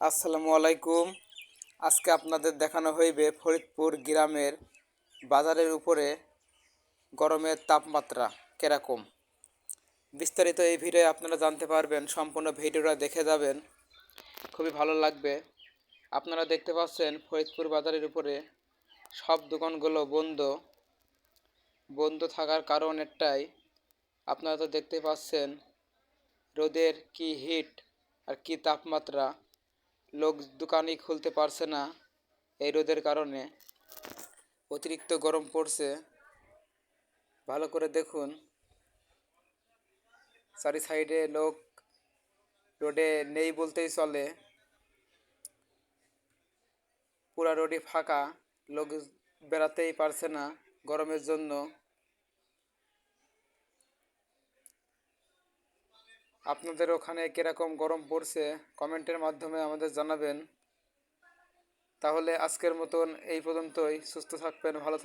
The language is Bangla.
আসসালামু আলাইকুম। আজকে আপনাদের দেখানো হইবে ফরিদপুর গ্রামের বাজারের উপরে গরমের তাপমাত্রা কীরকম। বিস্তারিত এই ভিডিও আপনারা জানতে পারবেন, সম্পূর্ণ ভিডিওটা দেখে যাবেন। খুবই ভালো লাগবে। আপনারা দেখতে পাচ্ছেন ফরিদপুর বাজারের উপরে সব দোকানগুলো বন্ধ। বন্ধ থাকার কারণ একটাই, আপনারা তো দেখতে পাচ্ছেন রোদের কি হিট আর কি তাপমাত্রা। লোক দোকানই খুলতে পারছে না এই রোদের কারণে। অতিরিক্ত গরম পড়ছে। ভালো করে দেখুন। চারি সাইডে লোক রোডে নেই বলতেই চলে। পুরা রোডই ফাঁকা। লোক বেড়াতেই পারছে না গরমের জন্য। আপনাদের ওখানে কীরকম গরম পড়ছে, কমেন্টের মাধ্যমে আমাদের জানাবেন। তাহলে আজকের মতন এই পর্যন্তই। সুস্থ থাকবেন, ভালো থাকবেন।